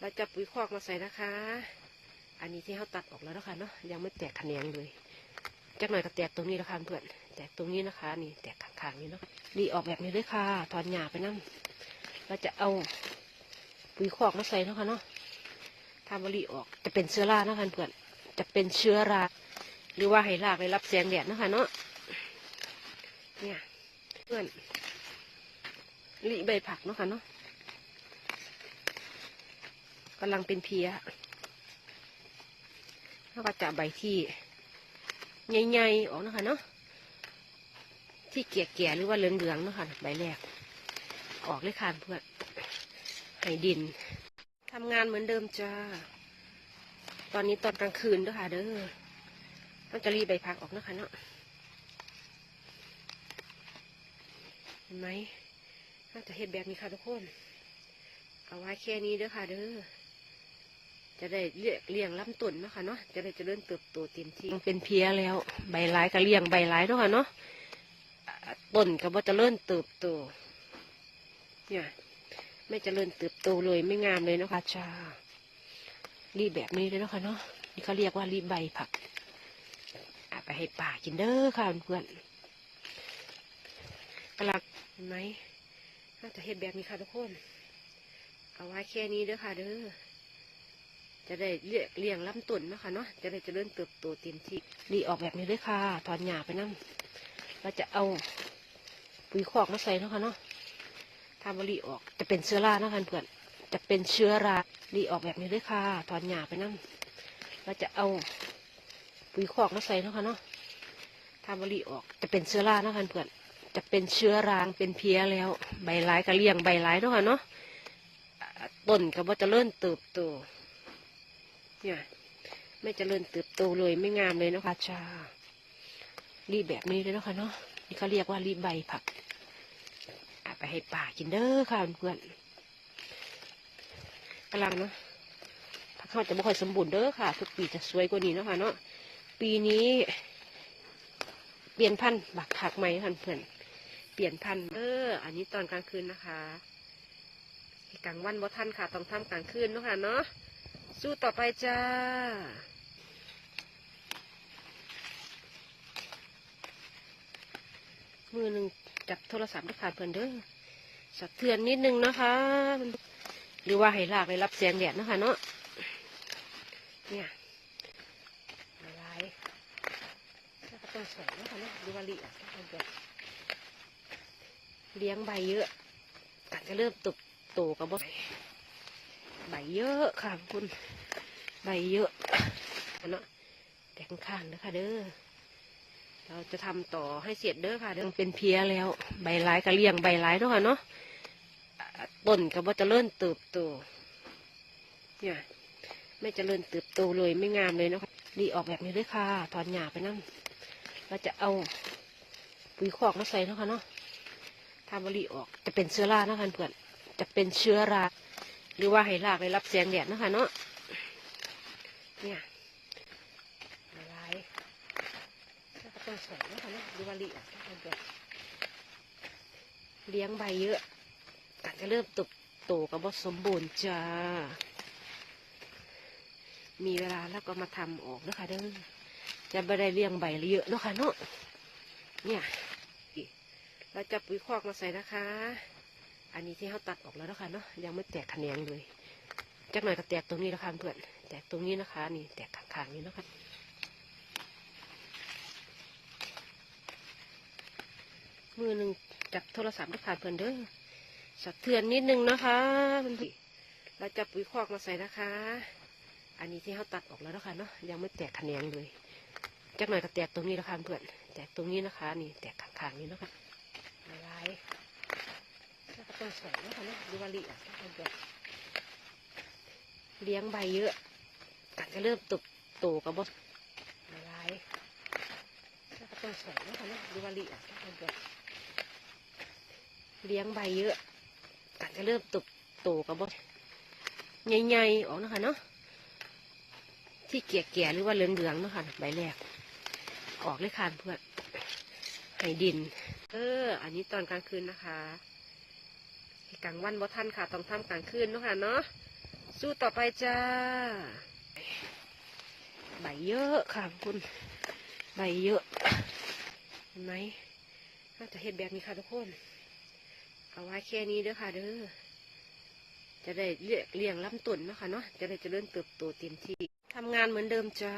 เราจะปุ๋ยคอกมาใส่นะคะ อันนี้ที่เขาตัดออกแล้วนะคะเนาะยังไม่แตกแขนงเลยจักหน่อยก็แตกตรงนี้นะคะเพื่อนแตกตรงนี้นะคะ นี่แตกข้างๆนี้เนาะดีออกแบบนี้เลยค่ะ ถอนหญ้าไปนั่นเราจะเอาปุ๋ยคอกมาใส่นะคะเนาะทำบรีออกจะเป็นเชื้อรานะคะเพื่อนจะเป็นเชื้อราหรือว่าให้รากได้รับแสงแดดนะคะเนาะเนี่ยเพื่อนลิใบผักเนาะค่ะเนาะ กำลังเป็นเพียแล้วก็จะใบที่ใหญ่ๆออกนะคะเนาะที่เกี่ยๆหรือว่าเหลืองๆเนาะค่ะใบแรก ออกเลยค่ะเพื่อนให้ดินทำงานเหมือนเดิมจ้า ตอนนี้ตอนกลางคืนด้วยค่ะ เด้อต้องจะรีบใบพักออกนะคะเนาะเห็นไหมน่าจะเห็ดแบบนี้ค่ะทุกคน เอาไว้แค่นี้เด้อค่ะเด้อ จะได้เลี้ยเลี้ยงลำต้นเนาะค่ะเนาะจะได้เจะเริ่มเติบโตเต็มที่เป็นเพียแล้ว ใบไร้ก็เลี้ยงใบไร้เนาะค่ะเนาะต้นก็บ่เจะเริ่มเติบโตเนี่ยไม่เจริญเติบโตเลยไม่งามเลยเนาะคะชารีบแบบนี้เลยเนาะคะเนาะนี่เขาเรียกว่ารีบใบผักอาไปให้ป่ากินเด้อค่ะเพื่อนกลังไหมน่าจะเห็ดแบบนี้ค่ะทุกคน เอาไว้แค่นี้เด้อค่ะเด้อ จะได้เลี้ยเลี้ยงลำต้นนะคะเนาะจะได้เจริญเติบโตเต็มที่รีออกแบบนี้เลยค่ะ ถอนหญ้าไปนั่เราจะเอาปุ๋ยคอกมาใส่นะคะเนาะทำบรีออกจะเป็นเชื้อรานะคะเพื่อนจะเป็นเชื้อรารีออกแบบนี้ด้วยค่ะ ถอนหญ้าไปนั่เราจะเอาปุ๋ยคอกมาใส่นะคะเนาะทำบรีออกจะเป็นเชื้อรานะคะเพื่อนจะเป็นเชื้อรางเป็นเพี้ยแล้ว ใบไร้ก็เลี้ยงใบไร้เนาะค่ะเนาะต้นก็บ่เจะเริ่มเติบโต เนี่ยไม่เจริญเติบโตเลยไม่งามเลยนะคะชารีบแบบนี้เลยนะคะเนาะนี่เขาเรียกว่ารีบใบผักเอาไปให้ป่ากินเด้อค่ะเพื่อนกำลังเนาะผักข้าวจะไม่ค่อยสมบูรณ์เด้อค่ะ ทุกปีจะสวยกว่านี้นะคะเนาะปีนี้ เปลี่ยนพันธุ์บักผักใหม่ค่ะเพื่อนเปลี่ยนพันธุ์เอออันนี้ตอนกลางคืนนะคะกลางวันบ่ทันค่ะต้องทำกลางคืนเนาะค่ะเนาะ สู้ต่อไปจ้า มือหนึ่งจับโทรศัพท์ด้วยค่ะเพื่อนเด้อสะเทือนนิดนึงนะคะ หรือว่าให้ลากได้รับแสงแดดนะคะเนาะ เนี่ยอะไรแล้วก็ต้องใส่นะคะเนาะหรือว่าเลี้ยงนะคะเพื่เลี้ยงใบเยอะกัจะเริ่มตุบโตกับบ่ ใบเยอะค่ะคุณ ใบเยอะเนาะแต่ข้างๆนะคะเด้อเราจะทำต่อให้เสร็จเด้อค่ะเด้อเป็นเพียแล้ว ใบร้ายก็เลียงใบร้เนาะค่ะเนาะต้นก็บ่เจะเริ่มเติบโตเนี่ยไม่จเจริญเติบโตเลยไม่งามเลยเนาะคะรีออกแบบนี้เลยค่ะ ถอนหญ้าไปนั่เราจะเอาปุ๋ยคอกมาใส่เนาะค่ะเนาะทำบรีออกจะเป็นเชื้อราเนาะค่ะเพื่อนจะเป็นเชื้อรา หรือว่าให้รากได้รับแสงแดดนะคะเนาะเนี่ยอะไรแล้วก็ต้องใส่นะคะเนาะดูว่าลี้ยงนะเพื่อนเลี้ยงใบเยอะกัจะเริ่มตบโตกับบ่สมบูรณ์จ้า มีเวลาแล้วก็มาทำออกนะคะเด้อจะไม่ได้เลี้ยงใบเยอะนะคะเนาะเนี่ยเราจะปุ๋ยคอกมาใส่นะคะ อันนี้ที่เขาตัดออกแล้วนะคะเนาะยังไม่แตกแขนงเลยจักหน่อยก็แตกตรงนี้นะคะเพื่อนแตกตรงนี้นะคะ นี่แตกข้างๆนี้นะคะมือหนึ่งจับโทรศัพท์ด้วยค่ะเพื่อนเด้อสะเทือนนิดนึงนะคะเพื่อนพี่เราจะปุ๋ยคอกมาใส่นะคะ อันนี้ที่เขาตัดออกแล้วนะคะเนาะยังไม่แตกแขนงเลยจักหน่อยก็แตกตรงนี้นะคะเพื่อนแตกตรงนี้นะคะ นี่แตกข้างๆนี้นะคะ แล้วก็ต้องใส่นะคะเนาะดูวาลี้ยงนะเพื่อนเลี้ยงใบเยอะกัจะเริ่มตุบโตกับบ่อะไรแล้วก็ต้องใส่นะคะเนาะดูวาลี้ยงนะเพื่อนเลี้ยงใบเยอะกัจะเริ่มตุบโตกับบ่ใหญ่ๆออกนะคะเนาะที่เกี่ยๆหรือว่าเหลืองๆเนาะค่ะใบแรก ออกเลยค่ะเพื่อนให้ดิน เออ อันนี้ตอนกลางคืนนะคะ กลางวันบ่ทันค่ะต้องทำกลางคืนเนาะค่ะเนาะสู้ต่อไปจ้า ใบเยอะค่ะคุณ ใบเยอะเห็นไหมน่าจะเห็ดแบบนี้ค่ะทุกคน เอาไว้แค่นี้เด้อค่ะเด้อจะได้เลี้ยเลี้ยงลำต้นเนาะคะเนาะจะได้เจริญเติบโตเต็มที่ทำงานเหมือนเดิมจ้า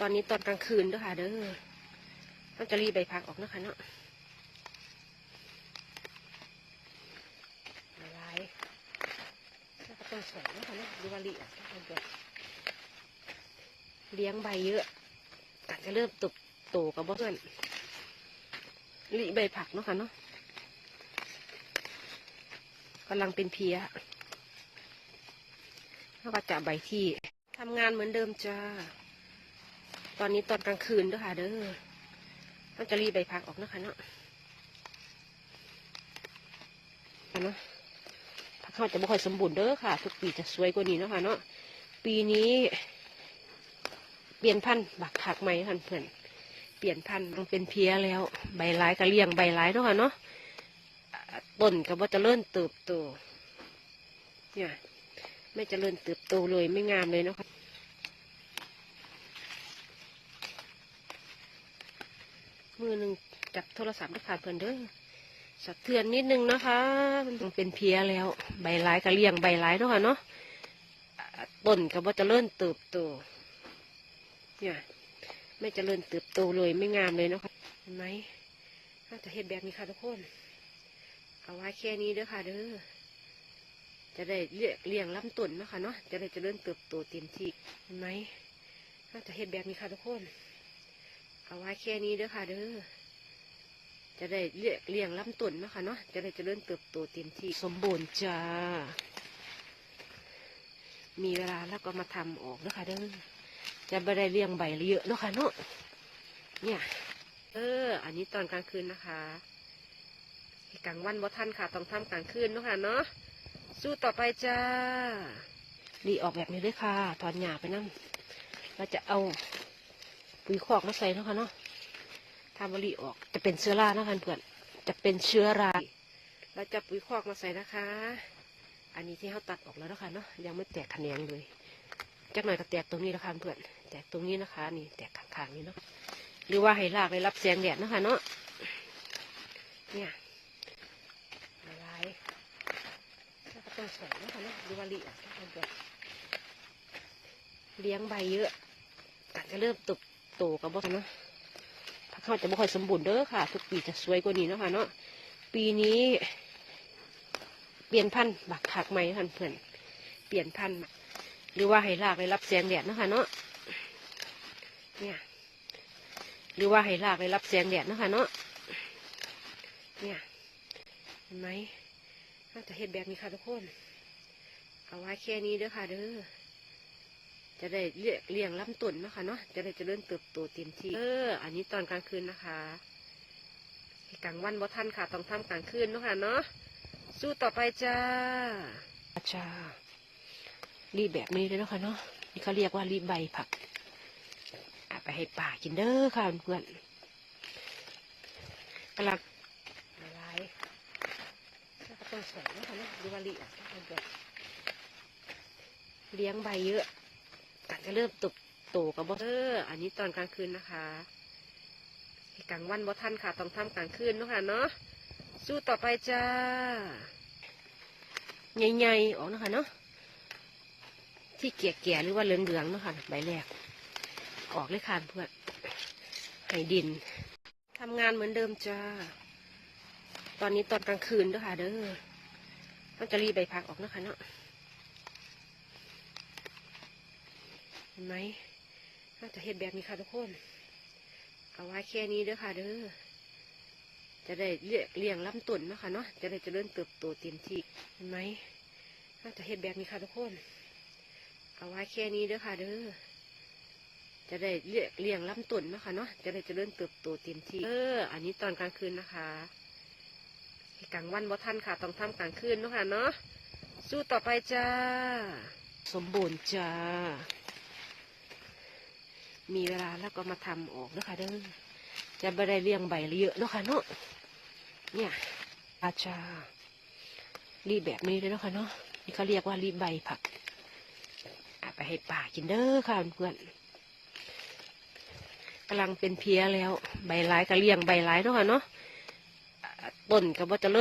ตอนนี้ตอนกลางคืนเด้อค่ะเด้อต้องจะรีบใบพักออกเนาะคะเนาะอะไรแล้วก็ต้องส เนาะคะเนาะดูวาลีออกทุกคนเด้อเลี้ยงใบเยอะอาจจะเริ่มตุบโตกับเพื่อนรีใบผักเนาะค่ะเนาะกำลังเป็นเพียแล้วก็จะใบที่ทำงานเหมือนเดิมจ้า ตอนนี้ตอนกลางคืนด้อค่ะ เด้อต้องจะรีบใบพักออกเนาะคะเนาะเห็นไหม เขาจะไม่ค่อยสมบูรณ์เด้อค่ะ ทุกปีจะสวยกว่านี้นะคะเนาะปีนี้ เปลี่ยนพันธุ์บักผักใหม่ค่ะเพื่อนเปลี่ยนพันธุ์ต้องเป็นเพียแล้ว ใบร้ายก็เลี้ยงใบร้ายเนาะค่ะเนาะต้นก็ว่าจะเริ่มเติบโตเนี่ยไม่จเจริญเติบโตเลยไม่งามเลยเนาะค่ะมือหนึ่งจับโทรศัพท์ด้วยค่ะเพื่อนเด้อ สะเทือนนิดนึงนะคะมันเป็นเพียแล้ว ใบร้ายก็เลียงใบร้ายเนาะค่ะเนาะต้นก็ว่าจะเริ่มเติบโตเนี่ยไม่จเจริญเติบโตเลยไม่งามเลยเนาะค่ะเห็นไหมน่าจะเห็ดแบบนี้ค่ะทุกคนเอาไว้แค่นี้เด้อค่ะเด้อจะได้เลี้ยเลี้ยงลำต้นเนาะค่ะเนาะจะได้เจริญเติบโตเต็มที่เห็นไหมน่าจะเห็ดแบบนี้ค่ะทุกคน เอาไว้แค่นี้เด้อค่ะเด้อ จะได้เลี้ยงลำต้นนะคะเนาะจะได้เจริญเติบโตเต็มที่สมบูรณ์จ้า มีเวลาแล้วก็มาทำออกเด้อค่ะเด้อจะไม่ได้เลี้ยงใบเยอะนะคะเนาะเนี่ย เออ อันนี้ตอนกลางคืนนะคะกลางวันบ่ทันค่ะต้องทำกลางคืนนะคะเนาะสู้ต่อไปจ้ารีออกแบบนี้ด้วยค่ะ ถอนหญ้าไปนั่งเราจะเอาปุ๋ยคอกมาใส่นะคะเนาะ ทำบรีออก จะเป็นเชื้อราเนาะค่ะเพื่อนจะเป็นเชื้อราเราจะปุ๋ยคอกมาใส่นะคะ อันนี้ที่เขาตัดออกแล้วนะคะเนาะยังไม่แตกแขนงเลยจักหน่อยก็แตกตรงนี้นะคะเพื่อนแตกตรงนี้นะคะ นี่แตกข้างๆนี้เนาะหรือว่าให้รากได้รับแสงแดดนะคะเนาะเนี่ยอะไรแล้วก็ต้องสวยนะคะเนาะดูวาลีออกทุกคนเพื่อนเลี้ยงใบเยอะอาจจะเริ่มตุบโตกับบ่เนาะ ผักเขาจะไม่ค่อยสมบูรณ์เด้อค่ะ ทุกปีจะสวยกว่านี้นะคะเนาะปีนี้ เปลี่ยนพันธุ์บักผักใหม่ค่ะเพื่อนเปลี่ยนพันธุ์หรือว่าให้รากได้รับแสงแดดนะคะเนาะเนี่ยหรือว่าให้รากได้รับแสงแดดนะคะเนาะเนี่ยเห็นไหมน่าจะเห็ดแบบนี้ค่ะทุกคน เอาไว้แค่นี้เด้อค่ะเด้อ จะได้เลี้ยเลี้ยงลำต้นเนาะค่ะเนาะจะได้เจริญเติบโตเต็มที่เออ อันนี้ตอนกลางคืนนะคะกลางวันบ่ทันค่ะต้องทำกลางคืนเนาะค่ะเนาะสู้ต่อไปจ้าจ้ารีบแบบนี้เลยเนาะค่ะเนาะนี่เขาเรียกว่ารีบใบผักเอาไปให้ป่ากินเด้อค่ะเพื่อนกำลังอะไรแล้วก็ต้องสวยเนาะค่ะเนาะดูวาลีออกทุกคนเพื่อนเลี้ยงใบเยอะ อาจะเริ่มตุบโตกับบ่เอออันนี้ตอนกลางคืนนะคะกลางวันบ่ทันค่ะต้องทำกลางคืนเนาะค่ะเนาะสู้ต่อไปจ้าใหญ่ๆออกนะคะเนาะที่เกี่ยๆหรือว่าเหลืองๆเนาะค่ะใบแรก ออกเลยค่ะเพื่อนให้ดินทำงานเหมือนเดิมจ้า ตอนนี้ตอนกลางคืนด้วยค่ะเด้อต้องจะรีบใบพักออกนะคะเนาะ เห็นไหมน่าจะเห็ดแบบนี้ค่ะทุกคน เอาไว้แค่นี้เด้อค่ะเด้อ จะได้เลี้ยเลี้ยงลำต้นนะคะเนาะ จะได้เจริญเติบโตเต็มที่ เห็นไหมน่าจะเห็ดแบบนี้ค่ะทุกคน เอาไว้แค่นี้เด้อค่ะเด้อ จะได้เลี้ยเลี้ยงลำต้นนะคะเนาะ จะได้เจริญเติบโตเต็มที่ เออ อันนี้ตอนกลางคืนนะคะกลางวันบ่ทันค่ะ ต้องทำกลางคืนเนาะค่ะเนาะ สู้ต่อไปจ้า สมบูรณ์จ้า มีเวลาแล้วก็มาทำออกนะคะเด้อจะไม่ได้เลี้ยงใบเยอะนะคะเนาะเนี่ยอาจารีบแบบนี้เลยนะคะเนาะนี่เขาเรียกว่ารีบใบผักเอาไปให้ป่ากินเด้อค่ะเพื่อนกำลังเป็นเพียแล้ว ใบร้ายก็เลี้ยงใบร้ายเนาะค่ะเนาะต้นก็บ่เจะเลิ่น